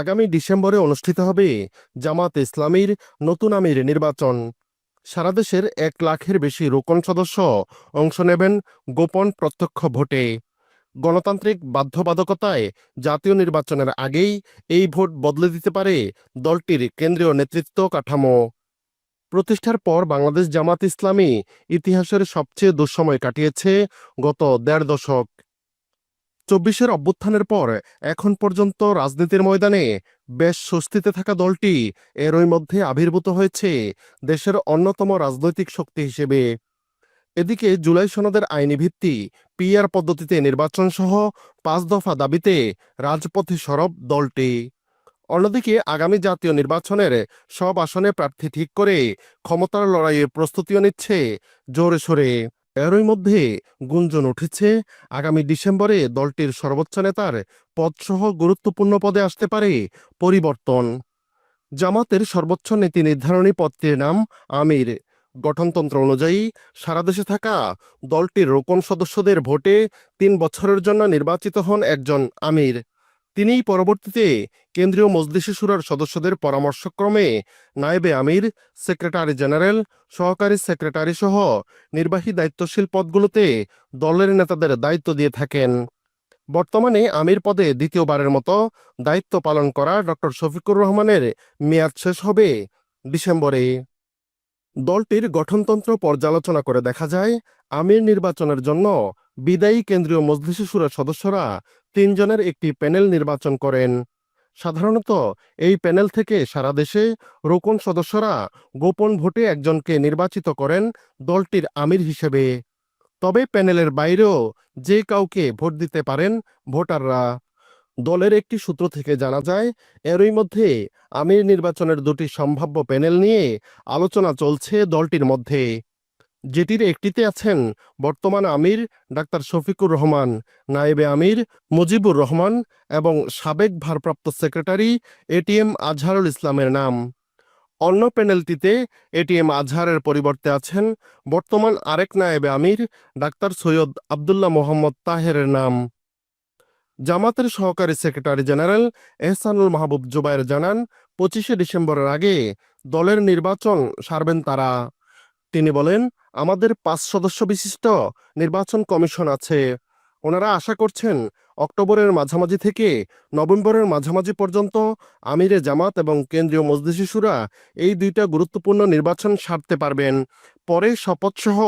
আগামী ডিসেম্বরে অনুষ্ঠিত হবে জামাত ইসলামীর নতুন আমির নির্বাচন। সারা দেশের এক লাখের বেশি রোকন সদস্য অংশ নেবেন গোপন প্রত্যক্ষ ভোটে। গণতান্ত্রিক বাধ্যবাধকতায় জাতীয় নির্বাচনের আগেই এই ভোট বদলে দিতে পারে দলটির কেন্দ্রীয় নেতৃত্ব কাঠামো। প্রতিষ্ঠার পর বাংলাদেশ জামাত ইসলামী ইতিহাসের সবচেয়ে দুঃসময় কাটিয়েছে গত দেড় দশক। চব্বিশের অভ্যুত্থানের পর এখন পর্যন্ত রাজনীতির ময়দানে বেশ স্বস্তিতে থাকা দলটি এরই মধ্যে আবির্ভূত হয়েছে দেশের অন্যতম রাজনৈতিক শক্তি হিসেবে। এদিকে জুলাই সনদের আইনি ভিত্তি, পিআর পদ্ধতিতে নির্বাচন সহ পাঁচ দফা দাবিতে রাজপথে সরব দলটি। অন্যদিকে আগামী জাতীয় নির্বাচনের সব আসনে প্রার্থী ঠিক করে ক্ষমতার লড়াইয়ের প্রস্তুতিও নিচ্ছে জোরে সোরে। এরই মধ্যে গুঞ্জন উঠেছে, আগামী ডিসেম্বরে দলটির সর্বোচ্চ নেতার পদসহ গুরুত্বপূর্ণ পদে আসতে পারে পরিবর্তন। জামাতের সর্বোচ্চ নীতি নির্ধারণী পদটির নাম আমির। গঠনতন্ত্র অনুযায়ী সারা দেশে থাকা দলটির রোকন সদস্যদের ভোটে তিন বছরের জন্য নির্বাচিত হন একজন আমির। তিনিই পরবর্তীতে কেন্দ্রীয় মজলিসে সুরার সদস্যদের পরামর্শক্রমে নায়েবে আমির, সেক্রেটারি জেনারেল, সহকারী সেক্রেটারি সহ নির্বাহী দায়িত্বশীল পদগুলোতে দলের নেতাদের দায়িত্ব দিয়ে থাকেন। বর্তমানে আমির পদে দ্বিতীয়বারের মতো দায়িত্ব পালন করা ডক্টর শফিকুর রহমানের মেয়াদ শেষ হবে ডিসেম্বরে। দলটির গঠনতন্ত্র পর্যালোচনা করে দেখা যায়, আমির নির্বাচনের জন্য বিদায়ী কেন্দ্রীয় মজলিসে সুরের সদস্যরা তিনজনের একটি প্যানেল নির্বাচন করেন। সাধারণত এই প্যানেল থেকে সারা দেশে রোকন সদস্যরা গোপন ভোটে একজনকে নির্বাচিত করেন দলটির আমির হিসেবে। তবে প্যানেলের বাইরেও যে কাউকে ভোট দিতে পারেন ভোটাররা। দলের একটি সূত্র থেকে জানা যায়, এরই মধ্যে আমির নির্বাচনের দুটি সম্ভাব্য প্যানেল নিয়ে আলোচনা চলছে দলটির মধ্যে। যেটির একটিতে আছেন বর্তমান আমির ডাক্তার শফিকুর রহমান, নায়েবে আমির মুজিবুর রহমান এবং সাবেক ভারপ্রাপ্ত সেক্রেটারি এটিএম আজহারুল ইসলামের নাম। অন্য প্যানেলটিতে এটিএম আজহারের পরিবর্তে আছেন বর্তমান আরেক নায়েবে আমির ডাক্তার সৈয়দ আবদুল্লাহ মোহাম্মদ তাহেরের নাম। জামাতের সহকারী সেক্রেটারি জেনারেল এহসানুল মাহবুব জুবায়ের জানান, পঁচিশে ডিসেম্বরের আগে দলের নির্বাচন সারবেন তারা। তিনি বলেন, আমাদের পাঁচ সদস্য বিশিষ্ট নির্বাচন কমিশন আছে। ওনারা আশা করছেন অক্টোবরের মাঝামাঝি থেকে নভেম্বরের মাঝামাঝি পর্যন্ত আমিরে জামাত এবং কেন্দ্রীয় মজলিসি সুরা এই দুইটা গুরুত্বপূর্ণ নির্বাচন সারতে পারবেন। পরে শপথসহ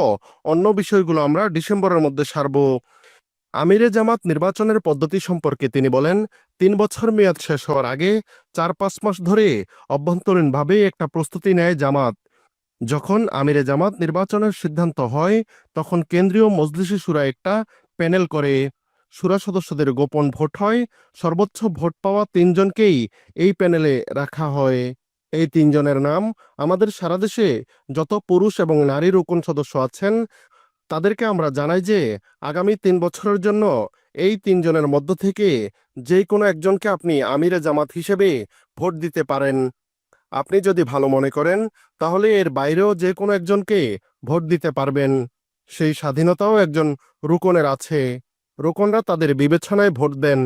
অন্য বিষয়গুলো আমরা ডিসেম্বরের মধ্যে সারব। আমিরে জামাত নির্বাচনের পদ্ধতি সম্পর্কে তিনি বলেন, তিন বছর মেয়াদ শেষ হওয়ার আগে চার পাঁচ মাস ধরে অভ্যন্তরীণভাবে একটা প্রস্তুতি নেয় জামাত। যখন আমিরে জামাত নির্বাচনের সিদ্ধান্ত হয়, তখন কেন্দ্রীয় মজলিসি সুরা একটা প্যানেল করে। সুরা সদস্যদের গোপন ভোট হয়। সর্বোচ্চ ভোট পাওয়া তিনজনকেই এই প্যানেলে রাখা হয়। এই তিনজনের নাম, আমাদের সারা দেশে যত পুরুষ এবং নারী রোকন সদস্য আছেন, তাদেরকে আমরা জানাই যে আগামী তিন বছরের জন্য এই তিনজনের মধ্য থেকে যে কোনো একজনকে আপনি আমিরে জামাত হিসেবে ভোট দিতে পারেন। আপনি যদি ভালো মনে করেন, তাহলে এর বাইরেও যে কোনো একজনকে ভোট দিতে পারবেন। সেই স্বাধীনতাও একজন রুকনের আছে। রুকনরা তাদের বিবেচনায় ভোট দেন।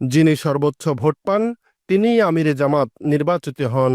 যিনি সর্বোচ্চ ভোট পান, তিনিই আমিরে জামাত নির্বাচিত হন।